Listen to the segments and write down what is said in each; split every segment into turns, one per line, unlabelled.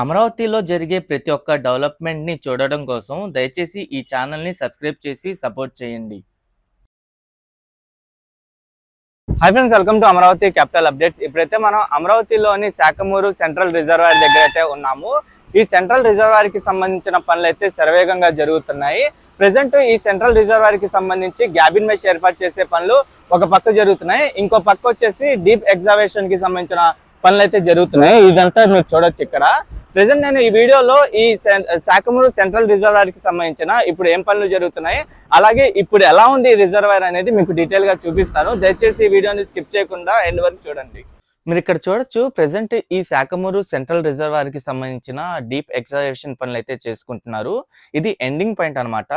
అమరావతిలో జరిగే ప్రతి ఒక్క డెవలప్మెంట్‌ని చూడడం కోసం దయచేసి ఈ ఛానల్‌ని సబ్స్క్రైబ్ చేసి సపోర్ట్ చేయండి. Hi friends welcome to Amaravati capital updates ఇప్పుడైతే మనం అమరావతిలోని శాఖమూరు సెంట్రల్ రిజర్వాయర్ దగ్గర అయితే ఉన్నాము. ఈ సెంట్రల్ రిజర్వాయర్కి సంబంధించిన పనులు అయితే శరవేగంగా జరుగుతున్నాయి. ప్రెసెంట్ ఈ సెంట్రల్ రిజర్వాయర్కి సంబంధించి గ్యాబిన్ మెష్ ఏర్పాటు చేసే పనులు ఒక పక్క జరుగుతున్నాయి. ఇంకో పక్క వచ్చేసి డీప్ ఎగ్జావేషన్కి సంబంధించిన పనులు అయితే జరుగుతున్నాయి. ఇదంతా మీరు చూడొచ్చు ఇక్కడ. ప్రెసెంట్ నేను ఈ వీడియోలో ఈ శాఖమూరు సెంట్రల్ రిజర్వాయర్కి సంబంధించిన ఇప్పుడు ఏం పనులు జరుగుతున్నాయి అలాగే ఇప్పుడు ఎలా ఉంది ఈ రిజర్వాయర్ అనేది మీకు డీటెయిల్గా చూపిస్తాను. దయచేసి ఈ వీడియోని స్కిప్ చేయకుండా ఎండ్ వరకు చూడండి. మీరు ఇక్కడ చూడొచ్చు ప్రెసెంట్ ఈ శాఖమూరు సెంట్రల్ రిజర్వాయర్కి సంబంధించిన డీప్ ఎక్సలేషన్ పనులు అయితే చేసుకుంటున్నారు. ఇది ఎండింగ్ పాయింట్ అన్నమాట.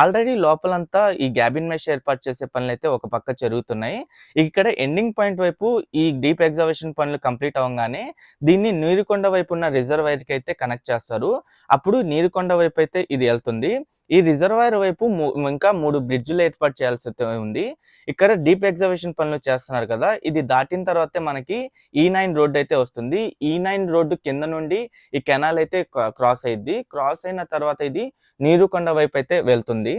ఆల్రెడీ లోపలంతా ఈ గ్యాబిన్ మెష్ ఏర్పాటు చేసే పనులు అయితే ఒక పక్క జరుగుతున్నాయి. ఇక్కడ ఎండింగ్ పాయింట్ వైపు ఈ డీప్ ఎగ్జర్వేషన్ పనులు కంప్లీట్ అవ్వగానే దీన్ని నీరుకొండ వైపు ఉన్న రిజర్వాయర్కి అయితే కనెక్ట్ చేస్తారు. అప్పుడు నీరుకొండ వైపు అయితే ఇది వెళ్తుంది. ఈ రిజర్వాయర్ వైపు ఇంకా మూడు బ్రిడ్జ్లు ఏర్పాటు చేయాల్సి ఉంది. ఇక్కడ డీప్ ఎగ్జర్వేషన్ పనులు చేస్తున్నారు కదా ఇది దాటిన తర్వాతే మనకి ఈ నైన్ రోడ్డు అయితే వస్తుంది. ఈ నైన్ రోడ్డు కింద నుండి ఈ కెనాల్ అయితే క్రాస్ అయింది క్రాస్ అయిన తర్వాత ఇది నీరుకొండ వైపు అయితే వెళ్తుంది.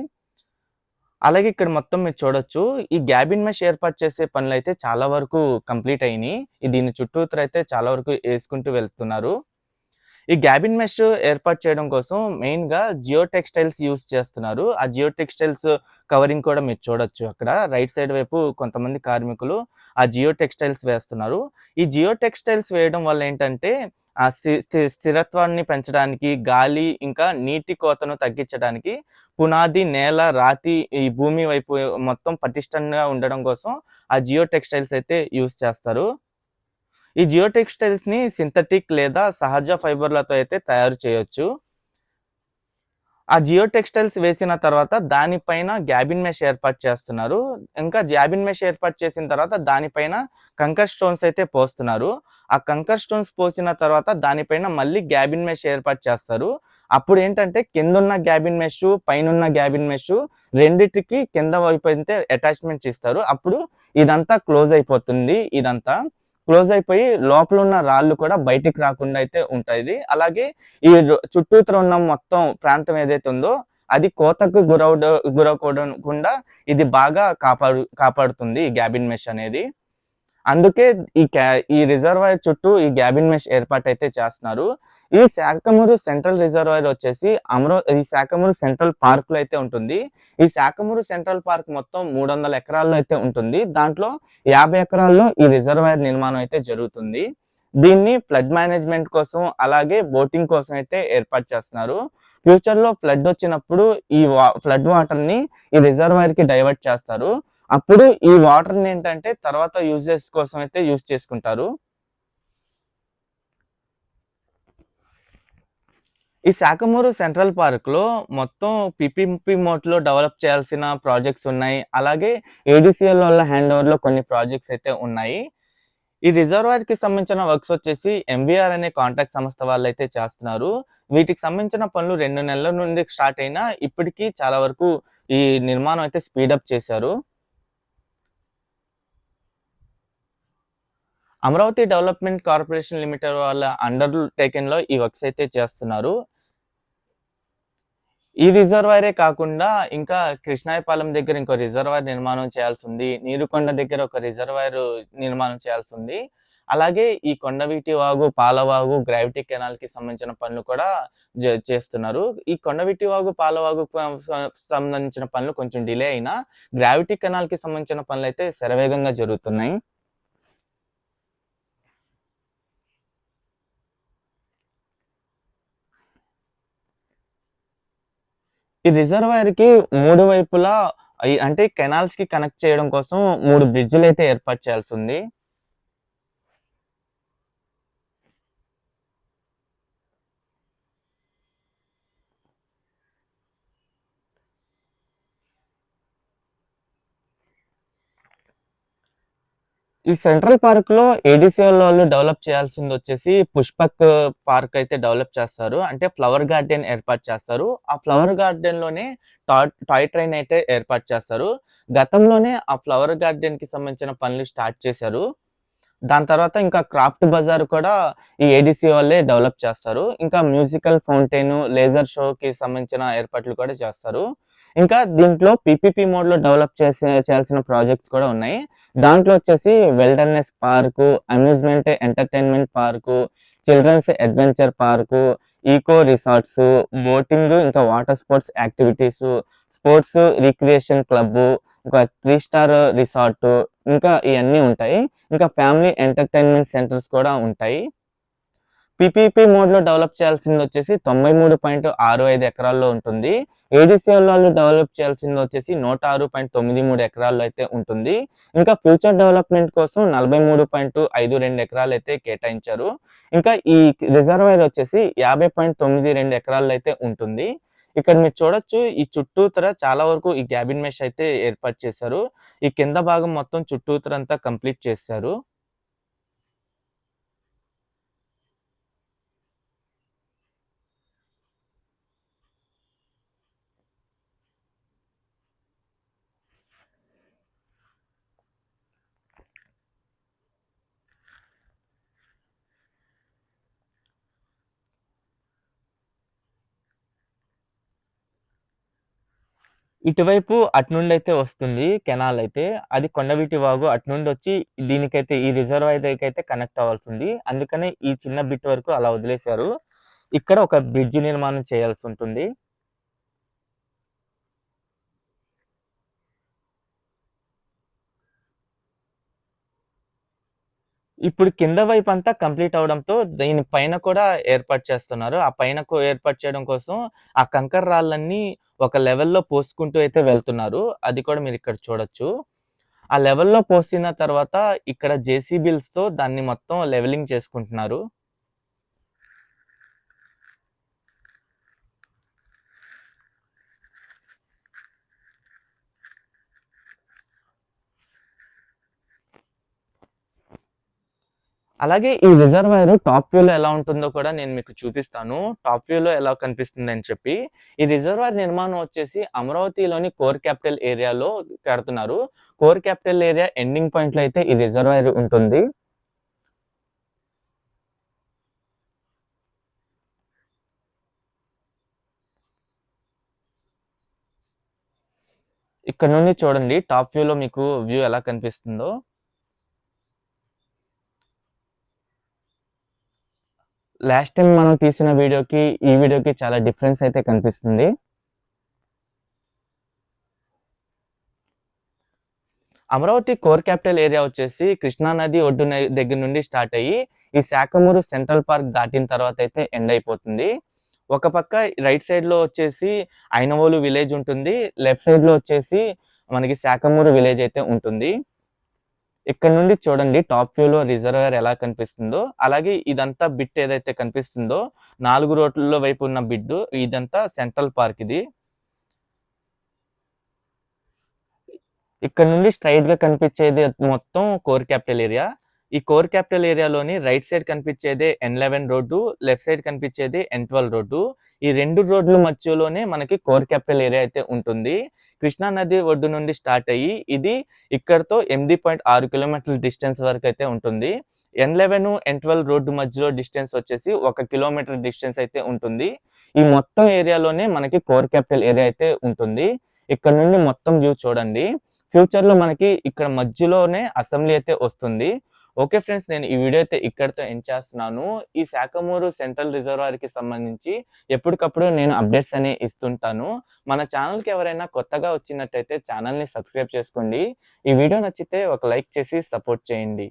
అలాగే ఇక్కడ మొత్తం మీరు చూడొచ్చు ఈ గ్యాబిన్ మెష్ ఏర్పాటు చేసే పనులు అయితే చాలా వరకు కంప్లీట్ అయినాయి. దీని చుట్టూతర అయితే చాలా వరకు వేసుకుంటూ వెళ్తున్నారు. ఈ గ్యాబిన్ మెష్ ఏర్పాటు చేయడం కోసం మెయిన్గా జియో టెక్స్టైల్స్ యూస్ చేస్తున్నారు. ఆ జియో టెక్స్టైల్స్ కవరింగ్ కూడా మీరు చూడొచ్చు అక్కడ. రైట్ సైడ్ వైపు కొంతమంది కార్మికులు ఆ జియో టెక్స్టైల్స్ వేస్తున్నారు. ఈ జియో టెక్స్టైల్స్ వేయడం వల్ల ఏంటంటే ఆ స్థి- స్థి- స్థిరత్వాన్ని పెంచడానికి గాలి ఇంకా నీటి కోతను తగ్గించడానికి పునాది నేల రాతి ఈ భూమి వైపు మొత్తం పటిష్టంగా ఉండడం కోసం ఆ జియో టెక్స్టైల్స్ అయితే యూస్ చేస్తారు. ఈ జియో టెక్స్టైల్స్ని సింథటిక్ లేదా సహజ ఫైబర్లతో అయితే తయారు చేయొచ్చు. ఆ జియో టెక్స్టైల్స్ వేసిన తర్వాత దానిపైన గ్యాబిన్ మెష్ ఏర్పాటు చేస్తున్నారు. ఇంకా గ్యాబిన్ మెష్ ఏర్పాటు చేసిన తర్వాత దానిపైన కంకర్ స్టోన్స్ అయితే పోస్తున్నారు. ఆ కంకర్ స్టోన్స్ పోసిన తర్వాత దానిపైన మళ్ళీ గ్యాబిన్ మెష్ ఏర్పాటు చేస్తారు. అప్పుడు ఏంటంటే కిందున్న గ్యాబిన్ మెష్ పైనున్న గ్యాబిన్ మెష్ రెండిటికి కింద వైపు అయితే అటాచ్మెంట్స్ ఇస్తారు అప్పుడు ఇదంతా క్లోజ్ అయిపోతుంది. ఇదంతా క్లోజ్ అయిపోయి లోపల ఉన్న రాళ్ళు కూడా బయటికి రాకుండా అయితే ఉంటాయి అలాగే ఈ చుట్టూతర ఉన్న మొత్తం ప్రాంతం ఏదైతే ఉందో అది కోతకు గురవు గురవకుండా ఇది బాగా కాపాడు కాపాడుతుంది ఈ గ్యాబిన్ మెష్ అనేది. అందుకే ఈ క్యా- ఈ రిజర్వాయర్ చుట్టూ ఈ గ్యాబిన్ మెష్ ఏర్పాటు అయితే చేస్తున్నారు. ఈ శాఖమూరు సెంట్రల్ రిజర్వాయర్ వచ్చేసి అమరో ఈ శాఖమూరు సెంట్రల్ పార్క్లో అయితే ఉంటుంది. ఈ శాఖమూరు సెంట్రల్ పార్క్ మొత్తం మూడు వందల ఎకరాల్లో అయితే ఉంటుంది. దాంట్లో యాభై ఎకరాల్లో ఈ రిజర్వాయర్ నిర్మాణం అయితే జరుగుతుంది. దీన్ని ఫ్లడ్ మేనేజ్మెంట్ కోసం అలాగే బోటింగ్ కోసం అయితే ఏర్పాటు చేస్తున్నారు. ఫ్యూచర్లో ఫ్లడ్ వచ్చినప్పుడు ఈ ఫ్లడ్ వాటర్ని ఈ రిజర్వాయర్కి డైవర్ట్ చేస్తారు. అప్పుడు ఈ వాటర్ని ఏంటంటే తర్వాత యూజెస్ కోసం అయితే యూజ్ చేసుకుంటారు. ఈ శాఖమూరు సెంట్రల్ పార్క్లో మొత్తం పిపిపి మోట్లో డెవలప్ చేయాల్సిన ప్రాజెక్ట్స్ ఉన్నాయి. అలాగే ఏడిసిఎల్ వాళ్ళ హ్యాండ్ ఓవర్లో కొన్ని ప్రాజెక్ట్స్ అయితే ఉన్నాయి. ఈ రిజర్వాయర్కి సంబంధించిన వర్క్స్ వచ్చేసి ఎంబీఆర్ అనే కాంట్రాక్ట్ సంస్థ వాళ్ళు అయితే చేస్తున్నారు. వీటికి సంబంధించిన పనులు రెండు నెలల నుండి స్టార్ట్ అయినా ఇప్పటికీ చాలా వరకు ఈ నిర్మాణం అయితే స్పీడప్ చేశారు. అమరావతి డెవలప్మెంట్ కార్పొరేషన్ లిమిటెడ్ వాళ్ళ అండర్ టేకెన్లో ఈ వర్క్స్ అయితే చేస్తున్నారు. ఈ రిజర్వాయరే కాకుండా ఇంకా కృష్ణాయపాలెం దగ్గర ఇంకో రిజర్వాయర్ నిర్మాణం చేయాల్సి ఉంది నీరుకొండ దగ్గర ఒక రిజర్వాయర్ నిర్మాణం చేయాల్సి ఉంది అలాగే ఈ కొండవీటి వాగు పాలవాగు గ్రావిటీ కెనాల్కి సంబంధించిన పనులు కూడా చేస్తున్నారు. ఈ కొండవీటి వాగు పాలవాగు సంబంధించిన పనులు కొంచెం డిలే అయినా గ్రావిటీ కెనాల్కి సంబంధించిన పనులు అయితే శరవేగంగా జరుగుతున్నాయి. ఈ రిజర్వాయర్కి మూడు వైపులా అంటే కెనాల్స్కి కనెక్ట్ చేయడం కోసం మూడు బ్రిడ్జిలు అయితే ఏర్పాటు చేయాల్సి ఉంది. ఈ సెంట్రల్ పార్క్లో ఏడీసీఎల్ వాళ్ళు డెవలప్ చేయాల్సింది వచ్చేసి పుష్పక్ పార్క్ అయితే డెవలప్ చేస్తారు. అంటే ఫ్లవర్ గార్డెన్ ఏర్పాటు చేస్తారు. ఆ ఫ్లవర్ గార్డెన్లోనే టాయ్ టాయ్ ట్రైన్ అయితే ఏర్పాటు చేస్తారు. గతంలోనే ఆ ఫ్లవర్ గార్డెన్కి సంబంధించిన పనులు స్టార్ట్ చేశారు. దాని తర్వాత ఇంకా క్రాఫ్ట్ బజార్ కూడా ఈ ఏడిసి వాళ్ళే డెవలప్ చేస్తారు. ఇంకా మ్యూజికల్ ఫౌంటైన్ లేజర్ షోకి సంబంధించిన ఏర్పాట్లు కూడా చేస్తారు. ఇంకా దీంట్లో పీపీపీ మోడ్లో డెవలప్ చేసే చేయాల్సిన ప్రాజెక్ట్స్ కూడా ఉన్నాయి. దాంట్లో వచ్చేసి wilderness park amusement entertainment park children's adventure park eco resorts boating ఇంకా water sports activities sports recreation club ఇంకా త్రీ స్టార్ రిసార్ట్ ఇంకా ఇవన్నీ ఉంటాయి. ఇంకా ఫ్యామిలీ ఎంటర్టైన్మెంట్ సెంటర్స్ కూడా ఉంటాయి. పీపీపీ మోడ్లో డెవలప్ చేయాల్సింది వచ్చేసి తొంభై మూడు పాయింట్ ఆరు ఐదు ఎకరాల్లో ఉంటుంది. ఏడీసీఎల్ వాళ్ళు డెవలప్ చేయాల్సింది వచ్చేసి నూట ఆరు పాయింట్ తొమ్మిది మూడు ఎకరాల్లో అయితే ఉంటుంది. ఇంకా ఫ్యూచర్ డెవలప్మెంట్ కోసం నలభై మూడు పాయింట్ ఐదు రెండు ఎకరాలు అయితే కేటాయించారు. ఇంకా ఈ రిజర్వాయర్ వచ్చేసి యాభై పాయింట్ తొమ్మిది రెండు ఎకరాల్లో అయితే ఉంటుంది. ఇక్కడ మీరు చూడొచ్చు ఈ చుట్టూతర చాలా వరకు ఈ క్యాబిన్ మెష్ అయితే ఏర్పాటు చేశారు. ఈ కింద భాగం మొత్తం చుట్టూతర అంతా కంప్లీట్ చేశారు. ఇటువైపు అటు నుండి అయితే వస్తుంది కెనాల్ అయితే అది కొండవీటి వాగు అటు నుండి వచ్చి దీనికైతే ఈ రిజర్వాయర్ దగ్గరికి అయితే కనెక్ట్ అవ్వాల్సి ఉంది అందుకనే ఈ చిన్న బిట్ వరకు అలా వదిలేశారు. ఇక్కడ ఒక బ్రిడ్జ్ నిర్మాణం చేయాల్సి ఉంటుంది ఇప్పుడు కింద వైపు అంతా కంప్లీట్ అవడంతో దీని పైన కూడా ఏర్పాటు చేస్తున్నారు. ఆ పైన ఏర్పాటు చేయడం కోసం ఆ కంకర రాళ్ళన్నీ ఒక లెవెల్లో పోసుకుంటూ అయితే వెళ్తున్నారు. అది కూడా మీరు ఇక్కడ చూడొచ్చు. ఆ లెవెల్లో పోసిన తర్వాత ఇక్కడ జేసీబిల్స్తో దాన్ని మొత్తం లెవెలింగ్ చేసుకుంటున్నారు. అలాగే ఈ రిజర్వాయర్ టాప్ వ్యూలో ఎలా ఉంటుందో కూడా నేను మీకు చూపిస్తాను. టాప్ వ్యూలో ఎలా కనిపిస్తుంది అని చెప్పి. ఈ రిజర్వాయర్ నిర్మాణం వచ్చేసి అమరావతిలోని కోర్ క్యాపిటల్ ఏరియాలో కడుతున్నారు. కోర్ క్యాపిటల్ ఏరియా ఎండింగ్ పాయింట్లో అయితే ఈ రిజర్వాయర్ ఉంటుంది. ఇక్కడ నుండి చూడండి టాప్ వ్యూలో మీకు వ్యూ ఎలా కనిపిస్తుందో. లాస్ట్ టైం మనం తీసిన వీడియోకి ఈ వీడియోకి చాలా డిఫరెన్స్ అయితే కనిపిస్తుంది. అమరావతి కోర్ క్యాపిటల్ ఏరియా వచ్చేసి కృష్ణా నది ఒడ్డున దగ్గర నుండి స్టార్ట్ అయ్యి ఈ శాఖమూరు సెంట్రల్ పార్క్ దాటిన తర్వాత అయితే ఎండ్ అయిపోతుంది. ఒక పక్క రైట్ సైడ్లో వచ్చేసి ఐనవోలు విలేజ్ ఉంటుంది. లెఫ్ట్ సైడ్లో వచ్చేసి మనకి శాఖమూరు విలేజ్ అయితే ఉంటుంది. ఇక్కడ నుండి చూడండి టాప్ వ్యూలో రిజర్వర్ ఎలా కనిపిస్తుందో అలాగే ఇదంతా బిట్ ఏదైతే కనిపిస్తుందో నాలుగు రోడ్ల వైపు ఉన్న బిడ్ ఇదంతా సెంట్రల్ పార్క్ ఇది. ఇక్కడ నుండి స్ట్రైట్గా కనిపించేది మొత్తం కోర్ క్యాపిటల్ ఏరియా. ఈ కోర్ క్యాపిటల్ ఏరియాలోని right side కనిపించేదే N eleven road left side కనిపించేది ఎన్ ట్వెల్వ్ రోడ్డు. ఈ రెండు రోడ్ల మధ్యలోనే మనకి కోర్ క్యాపిటల్ ఏరియా అయితే ఉంటుంది. కృష్ణా నది ఒడ్డు నుండి స్టార్ట్ అయ్యి ఇది ఇక్కడతో ఎనిమిది పాయింట్ ఆరు కిలోమీటర్ల డిస్టెన్స్ వరకు అయితే ఉంటుంది. N eleven N twelve road మధ్యలో డిస్టెన్స్ వచ్చేసి ఒక కిలోమీటర్ డిస్టెన్స్ అయితే ఉంటుంది. ఈ మొత్తం ఏరియాలోనే మనకి కోర్ క్యాపిటల్ ఏరియా అయితే ఉంటుంది. ఇక్కడ నుండి మొత్తం వ్యూ చూడండి. ఫ్యూచర్లో మనకి ఇక్కడ మధ్యలోనే అసెంబ్లీ అయితే వస్తుంది. ఓకే ఫ్రెండ్స్ నేను ఈ వీడియో అయితే ఇక్కడితో ఎండ్ చేస్తున్నాను. ఈ శాఖమూరు సెంట్రల్ రిజర్వాయర్కి సంబంధించి ఎప్పటికప్పుడు నేను అప్డేట్స్ అనే ఇస్తుంటాను. మన ఛానల్కి ఎవరైనా కొత్తగా వచ్చినట్టయితే ఛానల్ని సబ్స్క్రైబ్ చేసుకోండి. ఈ వీడియో నచ్చితే ఒక లైక్ చేసి సపోర్ట్ చేయండి.